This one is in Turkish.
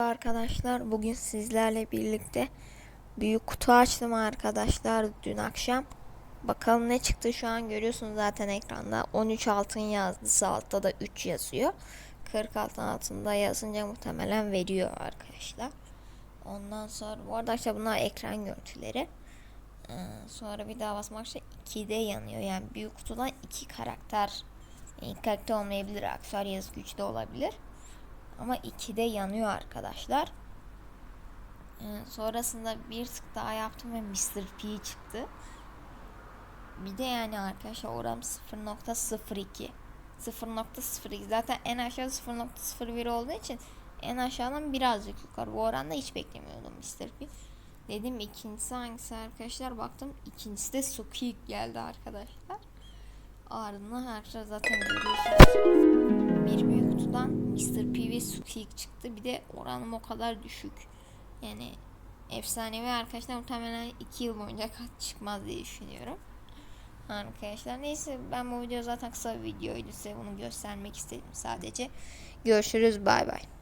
Arkadaşlar bugün sizlerle birlikte büyük kutu açtım arkadaşlar dün akşam. Bakalım ne çıktı şu an görüyorsunuz zaten ekranda. 13 altın yazdı altta da 3 yazıyor. 40 altın altında yazınca muhtemelen veriyor arkadaşlar. Ondan sonra bu arada işte bunlar ekran görüntüleri. Ee, sonra bir daha basmak için 2'de yanıyor. Yani büyük kutudan 2 karakter. İlk karakter olmayabilir. Aksesuar yazı güçte olabilir. Ama 2'de yanıyor arkadaşlar. Ee, sonrasında bir tık daha yaptım ve Mr. P çıktı. Bir de yani arkadaşlar oram 0.02. 0.02 zaten en aşağı 0.01 olduğu için en aşağıdan birazcık yukarı. Bu oranda hiç beklemiyordum Mr. P. Dedim ikincisi hangisi arkadaşlar baktım ikincisi de Sukiyik geldi arkadaşlar. Ardından arkadaşlar zaten görüyorsunuz. Sukiyik çıktı. Bir de oranım o kadar düşük. Yani efsanevi arkadaşlar muhtemelen 2 yıl boyunca kat çıkmaz diye düşünüyorum. Arkadaşlar neyse ben bu video zaten kısa bir videoydu size bunu göstermek istedim sadece. Görüşürüz bay bay.